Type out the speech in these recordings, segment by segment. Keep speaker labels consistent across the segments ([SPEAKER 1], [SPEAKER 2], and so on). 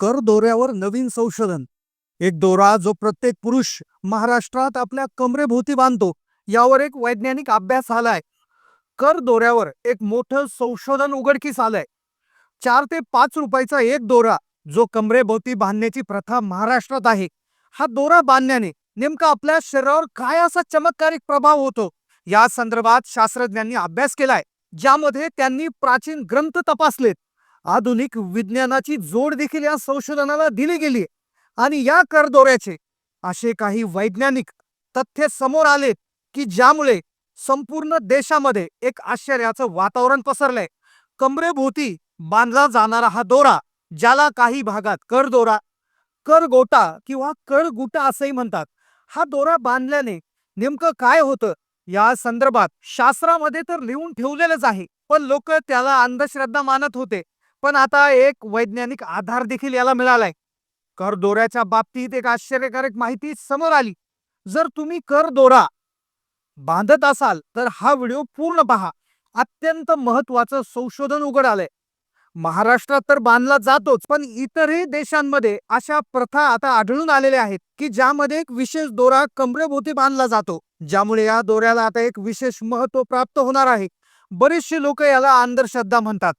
[SPEAKER 1] कर दोऱ्यावर नवीन संशोधन. एक दोरा जो प्रत्येक पुरुष महाराष्ट्रात आपल्या कमरेभोवती बांधतो यावर एक वैज्ञानिक अभ्यास आलाय. कर दोऱ्यावर एक मोठं संशोधन उघडकीस आलंय. चार ते पाच रुपयाचा एक दोरा जो कमरेभोवती बांधण्याची प्रथा महाराष्ट्रात आहे हा दोरा बांधण्याने नेमका आपल्या शरीरावर काय असा चमत्कारिक प्रभाव होतो या संदर्भात शास्त्रज्ञांनी अभ्यास केलाय ज्यामध्ये त्यांनी प्राचीन ग्रंथ तपासलेत. आधुनिक विज्ञानाची जोड देखील या संशोधनाला दिली गेली आणि या करदोऱ्याचे असे काही वैज्ञानिक तथ्य समोर आले की ज्यामुळे संपूर्ण देशामध्ये एक आश्चर्याचं वातावरण पसरलंय. कमरेभोवती बांधला जाणारा हा दोरा ज्याला काही भागात करदोरा करगोटा किंवा करगुटा असंही म्हणतात हा दोरा बांधल्याने नेमकं काय होतं? या संदर्भात शास्त्रामध्ये तर लिहून ठेवलेलंच आहे पण लोक त्याला अंधश्रद्धा मानत होते. पण आता एक वैज्ञानिक आधार देखील याला मिळालाय. कर दोऱ्याच्या बाबतीत एक आश्चर्यकारक माहिती समोर आली. जर तुम्ही कर दोरा बांधत असाल तर हा व्हिडिओ पूर्ण पहा. अत्यंत महत्वाचं संशोधन उघड आलंय. महाराष्ट्रात तर बांधला जातोच पण इतरही देशांमध्ये अशा प्रथा आता आढळून आलेल्या आहेत की ज्यामध्ये एक विशेष दोरा कमरेभोवती बांधला जातो. ज्यामुळे या दोऱ्याला आता एक विशेष महत्त्व प्राप्त होणार आहे. बरेचसे लोक याला अंधश्रद्धा म्हणतात.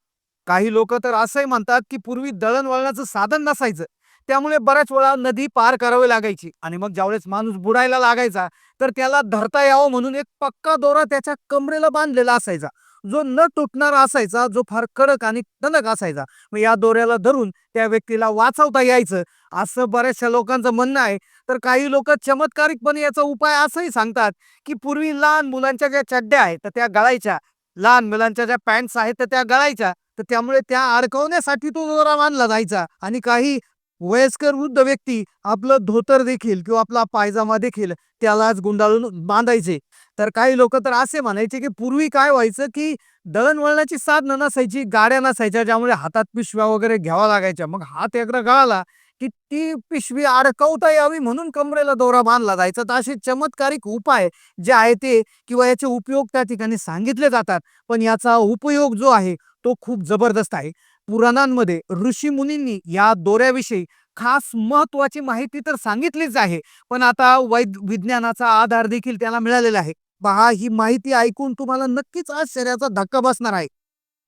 [SPEAKER 1] काही लोक तर असंही म्हणतात की पूर्वी दळणवळणाचं साधन नसायचं. त्यामुळे बऱ्याच वेळा नदी पार करावी लागायची आणि मग ज्यावेळेस माणूस बुडायला लागायचा तर त्याला धरता यावं म्हणून एक पक्का दोरा त्याच्या कमरेला बांधलेला असायचा. जो न तुटणारा असायचा जो फार कडक आणि टणक असायचा. मग या दोऱ्याला धरून त्या व्यक्तीला वाचवता यायचं. असं बऱ्याचशा लोकांचं म्हणणं आहे. तर काही लोक चमत्कारिकपणे याचा उपाय असंही सांगतात की पूर्वी लहान मुलांच्या ज्या चड्ड्या आहेत तर त्या गळायच्या. लहान मुलांच्या ज्या पॅन्ट्स आहेत तर त्या गळायच्या. तर त्यामुळे त्या अडकवण्यासाठी तो दोरा बांधला जायचा. आणि काही वयस्कर वृद्ध व्यक्ती आपलं धोतर देखील किंवा आपला पायजामा देखील त्यालाच गुंडाळून बांधायचे. तर काही लोक तर असे म्हणायचे की पूर्वी काय व्हायचं की दळणवळणाची साधनं नसायची गाड्या नसायच्या ज्यामुळे हातात पिशव्या वगैरे घ्यावा लागायच्या. मग हात एकदा गळाला की ती पिशवी अडकवता यावी म्हणून कमरेला दोरा बांधला जायचा. तर असे चमत्कारिक उपाय जे आहे ते किंवा याचे उपयोग त्या ठिकाणी सांगितले जातात. पण याचा उपयोग जो आहे तो खूप जबरदस्त आहे. पुराणांमध्ये ऋषी मुनींनी या दोऱ्याविषयी खास महत्वाची माहिती तर सांगितलीच आहे पण आता वैद विज्ञानाचा आधार देखील त्याला मिळालेला आहे. पहा ही माहिती ऐकून तुम्हाला नक्कीच आश्चर्याचा धक्का बसणार आहे.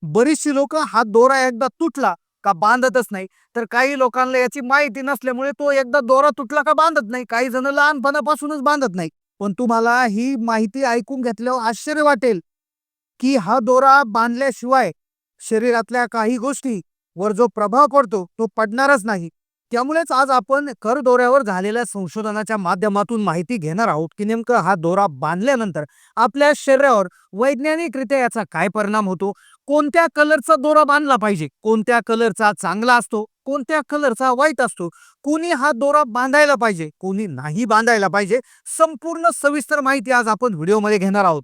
[SPEAKER 1] बरीचशी लोक हा दोरा एकदा तुटला का बांधतच नाही तर काही लोकांना याची माहिती नसल्यामुळे तो एकदा दोरा तुटला का बांधत नाही. काही जण लहानपणापासूनच बांधत नाही. पण तुम्हाला ही माहिती ऐकून घेतल्यावर आश्चर्य वाटेल की हा दोरा बांधल्याशिवाय शरीरातल्या काही गोष्टी वर जो प्रभाव पडतो तो पडणारच नाही. त्यामुळेच आज आपण कर दोऱ्यावर झालेल्या संशोधनाच्या माध्यमातून माहिती घेणार आहोत की नेमकं हा दोरा बांधल्यानंतर आपल्या शरीरावर वैज्ञानिकरित्या याचा काय परिणाम होतो? कोणत्या कलरचा दोरा बांधला पाहिजे? कोणत्या कलरचा चांगला असतो? कोणत्या कलरचा वाईट असतो? कोणी हा दोरा बांधायला पाहिजे? कोणी नाही बांधायला पाहिजे? संपूर्ण सविस्तर माहिती आज आपण व्हिडिओमध्ये घेणार आहोत.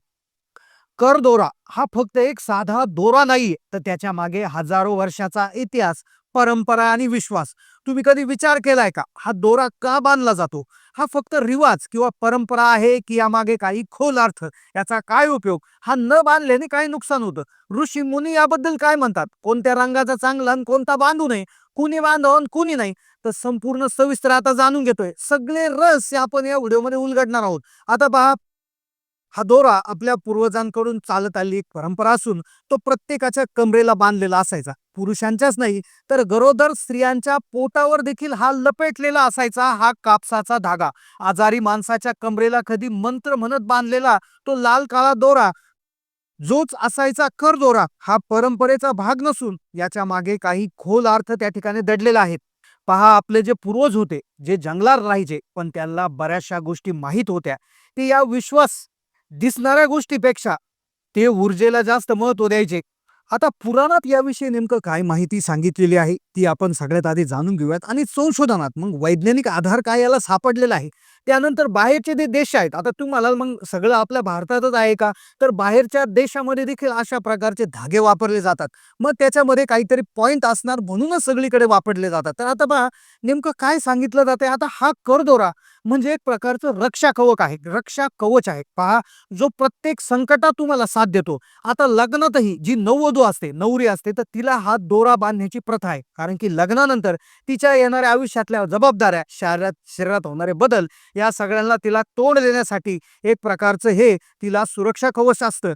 [SPEAKER 1] कर दोरा. हा फक्त एक साधा दोरा नाहीये. तर त्याच्यामागे हजारो वर्षाचा इतिहास परंपरा आणि विश्वास. तुम्ही कधी विचार केलाय का? हा दोरा का बांधला जातो? हा फक्त रिवाज किंवा परंपरा आहे की यामागे काही खोल अर्थ? याचा काय उपयोग? हा न बांधल्याने काय नुकसान होतं? ऋषी मुनी याबद्दल काय म्हणतात? कोणत्या रंगाचा चांगला आणि कोणता बांधू नये? कुणी बांधव आणि कुणी नाही? तर संपूर्ण सविस्तर आता जाणून घेतोय. सगळे रहस्य आपण या व्हिडिओमध्ये उलगडणार आहोत. आता पहा हा दोरा आपल्या पूर्वजांकडून चालत आली एक परंपरा असून तो प्रत्येकाच्या कमरेला बांधलेला असायचा. पुरुषांच्याच नाही तर गरोदर स्त्रियांच्या पोटावर देखील हा लपेटलेला असायचा हा कापसाचा धागा. आजारी माणसाच्या कमरेला कधी मंत्र म्हणत बांधलेला तो लाल काळा दोरा जोच असायचा कर दोरा हा परंपरेचा भाग नसून याच्या मागे काही खोल अर्थ त्या ठिकाणी दडलेला आहेत पहा आपले जे पूर्वज होते जे जंगलात राहायचे पण त्यांना बऱ्याचशा गोष्टी माहीत होत्या. ते या विश्वास दिसणाऱ्या गोष्टीपेक्षा ते ऊर्जेला जास्त महत्त्व द्यायचे. आता पुराणात याविषयी नेमकं काय माहिती सांगितलेली आहे ती आपण सगळ्यात आधी जाणून घेऊयात आणि संशोधनात मग वैज्ञानिक आधार काय याला सापडलेला आहे त्यानंतर बाहेरचे जे देश आहेत आता तुम्हाला मग सगळं आपल्या भारतातच आहे का? तर बाहेरच्या देशामध्ये देखील अशा प्रकारचे धागे वापरले जातात. मग त्याच्यामध्ये काहीतरी पॉईंट असणार म्हणूनच सगळीकडे वापरले जातात. तर आता पहा नेमकं काय सांगितलं जाते आता हा करदोरा म्हणजे एक प्रकारचं रक्षा कवच आहे. रक्षा कवच आहे. पहा जो प्रत्येक संकटात तुम्हाला साथ देतो. आता लग्नातही जी नववधू असते नवरी असते तर तिला हा दोरा बांधण्याची प्रथा आहे. कारण की लग्नानंतर तिच्या येणाऱ्या आयुष्यातल्या जबाबदाऱ्या शरीरात शरीरात होणारे बदल या सगळ्यांना तिला तोंड देण्यासाठी एक प्रकारचं हे तिला सुरक्षा कवच असतं.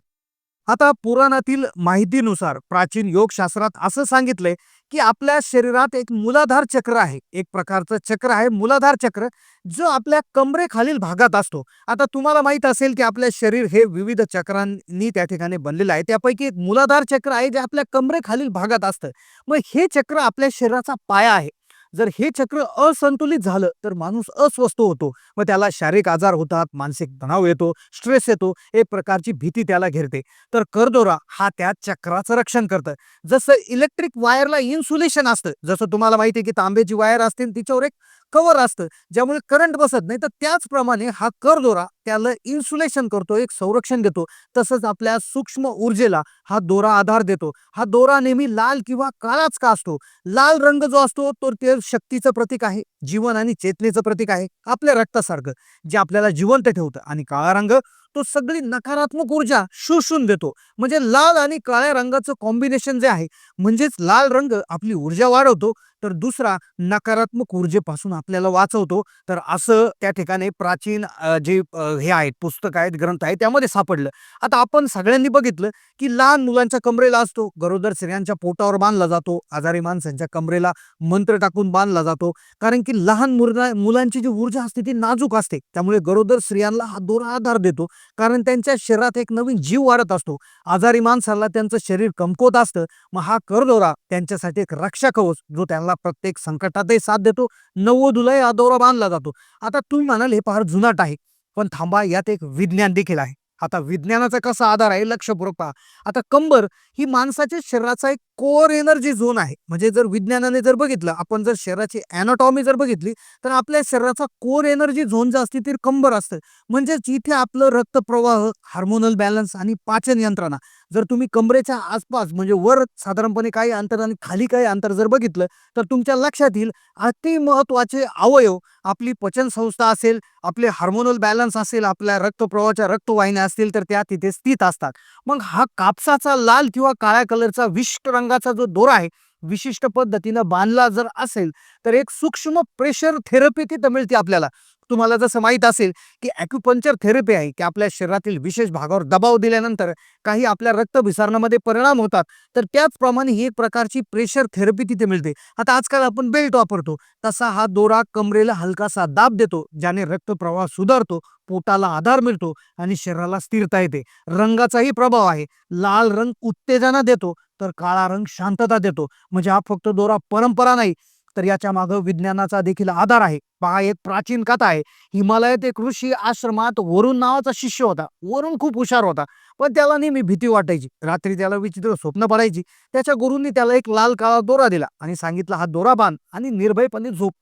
[SPEAKER 1] आता पुराणातील माहितीनुसार प्राचीन योगशास्त्रात असं सांगितलंय की आपल्या शरीरात एक मूलाधार चक्र आहे. एक प्रकारचं चक्र आहे मुलाधार चक्र जो आपल्या कमरेखालील भागात असतो. आता तुम्हाला माहीत असेल की आपलं शरीर हे विविध चक्रांनी त्या ठिकाणी बनलेलं आहे. त्यापैकी एक मुलाधार चक्र आहे जे आपल्या कमरेखालील भागात असतं. मग हे चक्र आपल्या शरीराचा पाया आहे. जर हे चक्र असंतुलित झालं तर माणूस अस्वस्थ होतो. मग त्याला शारीरिक आजार होतात मानसिक तणाव येतो स्ट्रेस येतो एक प्रकारची भीती त्याला घेरते. तर करदोरा हा त्या चक्राचं रक्षण करतं. जसं इलेक्ट्रिक वायरला इन्सुलेशन असतं जसं तुम्हाला माहिती आहे की तांब्याची वायर असते तिच्यावर एक कव्हर असतं. ज्यामुळे करंट बसत नाही. तर त्याचप्रमाणे हा करदोरा त्याला इन्सुलेशन करतो. एक संरक्षण देतो. तसंच आपल्या सूक्ष्म ऊर्जेला हा दोरा आधार देतो. हा दोरा नेहमी लाल किंवा काळाच का असतो? लाल रंग जो असतो तो ते शक्तीचं प्रतीक आहे. जीवन आणि चेतनेचं प्रतीक आहे. आपल्या रक्तासारखं. जे आपल्याला जिवंत ठेवतं. आणि काळा रंग तो सगळी नकारात्मक ऊर्जा शोषून देतो. म्हणजे लाल आणि काळ्या रंगाचं कॉम्बिनेशन जे आहे म्हणजेच लाल रंग आपली ऊर्जा वाढवतो तर दुसरा नकारात्मक ऊर्जेपासून आपल्याला वाचवतो. तर असं त्या ठिकाणी प्राचीन जे हे आहेत पुस्तक आहेत ग्रंथ आहेत त्यामध्ये सापडलं. आता आपण सगळ्यांनी बघितलं की लहान मुलांच्या कमरेला असतो गरोदर स्त्रियांच्या पोटावर बांधला जातो आजारी माणसांच्या कमरेला मंत्र टाकून बांधला जातो. कारण की लहान मुला मुलांची जी ऊर्जा असते ती नाजूक असते. त्यामुळे गरोदर स्त्रियांना हा दोरा आधार देतो. कारण त्यांच्या शरीरात एक नवीन जीव वाढत असतो. आजारी माणसाला त्यांचं शरीर कमकुवत असतं. मग हा करदोरा त्यांच्यासाठी एक रक्षा कवच जो त्यांना प्रत्येक संकटातही साथ देतो. नव्वदुलाही हा दौरा बांधला जातो. आता तुम्ही म्हणाल हे फार जुनाट आहे. पण थांबा यात एक विज्ञान देखील आहे. आता विज्ञानाचा कसा आधार आहे लक्षपूर्वक पहा. आता कंबर ही माणसाच्या शरीराचा एक कोअर एनर्जी झोन आहे. म्हणजे जर विज्ञानाने जर बघितलं आपण जर शरीराची अॅनाटॉमी जर बघितली तर आपल्या शरीराचा कोर एनर्जी झोन जे असते ते कंबर असतं. म्हणजे जिथे आपलं रक्तप्रवाह हार्मोनल बॅलन्स आणि पाचन यंत्रणा जर तुम्ही कंबरेच्या आसपास म्हणजे वर साधारणपणे काही अंतर आणि खाली काही अंतर जर बघितलं तर तुमच्या लक्षात येईल अति महत्त्वाचे अवयव आपली पचन संस्था असेल आपले हार्मोनल बॅलन्स असेल आपल्या रक्तप्रवाहाच्या रक्तवाहिन्या असतील तर त्या तिथे स्थित असतात. मग हा कापसाचा लाल किंवा काळ्या कलरचा विशिष्ट रंगाचा जो दोरा आहे विशिष्ट पद्धतीनं बांधला जर असेल तर एक सूक्ष्म प्रेशर थेरपी तिथं मिळते आपल्याला. तुम्हाला जसं माहीत असेल की ॲक्युपंक्चर थेरपी आहे की आपल्या शरीरातील विशेष भागावर दबाव दिल्यानंतर काही आपल्या रक्तभिसारणामध्ये परिणाम होतात. तर त्याचप्रमाणे ही एक प्रकारची प्रेशर थेरपी तिथे मिळते. आता आजकाल आपण बेल्ट वापरतो. तसा हा दोरा कमरेला हलकासा दाब देतो ज्याने रक्तप्रवाह सुधारतो पोटाला आधार मिळतो आणि शरीराला स्थिरता येते. रंगाचाही प्रभाव आहे. लाल रंग उत्तेजना देतो तर काळा रंग शांतता देतो. म्हणजे हा फक्त दोरा परंपरा नाही. तर याच्या मागं विज्ञानाचा देखील आधार आहे. पहा एक प्राचीन कथा आहे. हिमालयात एक ऋषी आश्रमात वरुण नावाचा शिष्य होता. वरुण खूप हुशार होता. पण त्याला नेहमी भीती वाटायची. रात्री त्याला विचित्र स्वप्न पडायची. त्याच्या गुरुंनी त्याला एक लाल काळा दोरा दिला आणि सांगितला हा दोरा बांध आणि निर्भयपणे झोप.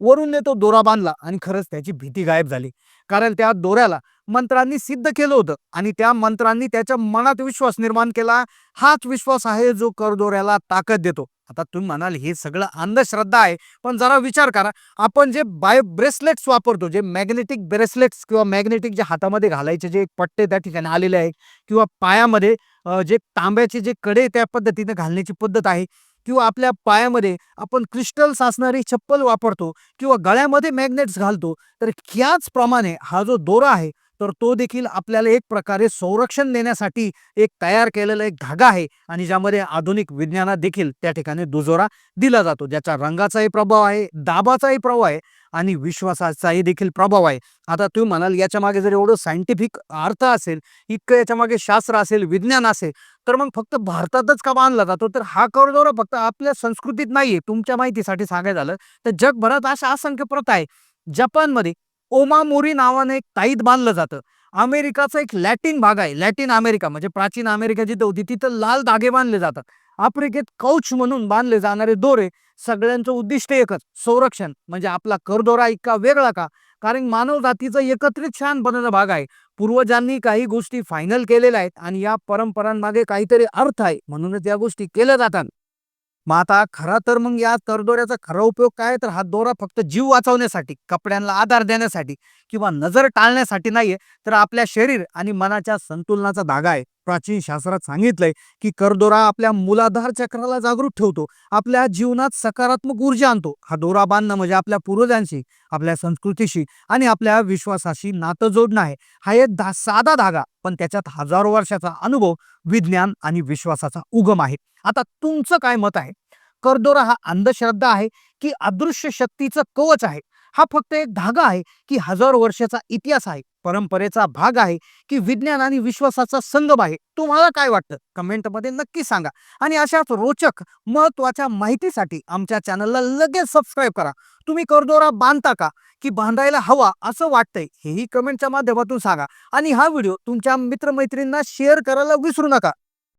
[SPEAKER 1] वरूनने तो दोरा बांधला आणि खरंच त्याची भीती गायब झाली. कारण त्या दोऱ्याला मंत्रांनी सिद्ध केलं होतं आणि त्या मंत्रांनी त्याच्या मनात विश्वास निर्माण केला. हाच विश्वास आहे जो करदोऱ्याला ताकद देतो. आता तुम्ही म्हणाल हे सगळं अंधश्रद्धा आहे. पण जरा विचार करा आपण जे बाय ब्रेसलेट्स वापरतो जे मॅग्नेटिक ब्रेसलेट्स किंवा मॅग्नेटिक जे हातामध्ये घालायचे जे पट्टे त्या ठिकाणी आलेले आहे किंवा पायामध्ये जे तांब्याचे जे कडे त्या पद्धतीने घालण्याची पद्धत आहे किंवा आपल्या पायामध्ये आपण क्रिस्टल्स असणारी चप्पल वापरतो किंवा गळ्यामध्ये मॅग्नेट्स घालतो तर ह्याचप्रमाणे हा जो दोरा आहे तर तो देखील आपल्याला एक प्रकारे संरक्षण देण्यासाठी एक तयार केलेला एक धागा आहे आणि ज्यामध्ये आधुनिक विज्ञानात देखील त्या ठिकाणी दुजोरा दिला जातो ज्याचा रंगाचाही प्रभाव आहे दाबाचाही प्रभाव आहे आणि विश्वासाचाही देखील प्रभाव आहे. आता तुम्ही म्हणाल याच्या मागे जर एवढं सायंटिफिक अर्थ असेल इतकं याच्या मागे शास्त्र असेल विज्ञान असेल तर मग फक्त भारतातच का बांधला जातो? तर हा करदोरा फक्त आपल्या संस्कृतीत नाहीये. तुमच्या माहितीसाठी सांगायचं झालं तर जगभरात अशा असंख्य प्रथा आहे जपानमध्ये ओमामोरी नावाने एक ताईत बांधलं जातं. अमेरिकाचा एक लॅटिन भाग आहे. लॅटिन अमेरिका म्हणजे प्राचीन अमेरिका जिथं होती तिथं लाल धागे बांधले जातात. आफ्रिकेत कौच म्हणून बांधले जाणारे दोरे सगळ्यांचं उद्दिष्ट एकच संरक्षण. म्हणजे आपला करदोरा इतका वेगळा का? कारण मानवजातीचं एकत्रित छान बनणं भाग आहे. पूर्वजांनी काही गोष्टी फायनल केलेल्या आहेत आणि या परंपरांमागे काहीतरी अर्थ आहे म्हणूनच या गोष्टी केल्या जातात. मग आता खरा तर मग या तरदोऱ्याचा खरा उपयोग काय तर हा दोरा फक्त जीव वाचवण्यासाठी कपड्यांना आधार देण्यासाठी किंवा नजर टाळण्यासाठी नाहीये तर आपल्या शरीर आणि मनाच्या संतुलनाचा धागा आहे. प्राचीन शास्त्रात सांगितलंय की करदोरा आपल्या मूलाधार चक्राला जागृत ठेवतो आपल्या जीवनात सकारात्मक ऊर्जा आणतो. हा दोरा बांधणं म्हणजे आपल्या पूर्वजांशी आपल्या संस्कृतीशी आणि आपल्या विश्वासाशी नातं जोडणं आहे. हा एक धा साधा धागा पण त्याच्यात हजारो वर्षाचा अनुभव विज्ञान आणि विश्वासाचा उगम आहे. आता तुमचं काय मत आहे? करदोरा हा अंधश्रद्धा आहे की अदृश्य शक्तीचं कवच आहे. हा फक्त एक धागा आहे की हजारो वर्षाचा इतिहास आहे. परंपरेचा भाग आहे की विज्ञान आणि विश्वासाचा संगम आहे. तुम्हाला काय वाटतं? कमेंटमध्ये नक्की सांगा. आणि अशाच रोचक महत्त्वाच्या माहितीसाठी आमच्या चॅनलला लगेच सबस्क्राईब करा. तुम्ही करदोरा बांधता का? की बांधायला हवा असं वाटतंय हेही कमेंटच्या माध्यमातून सांगा. आणि हा व्हिडिओ तुमच्या मित्रमैत्रिणींना शेअर करायला विसरू नका.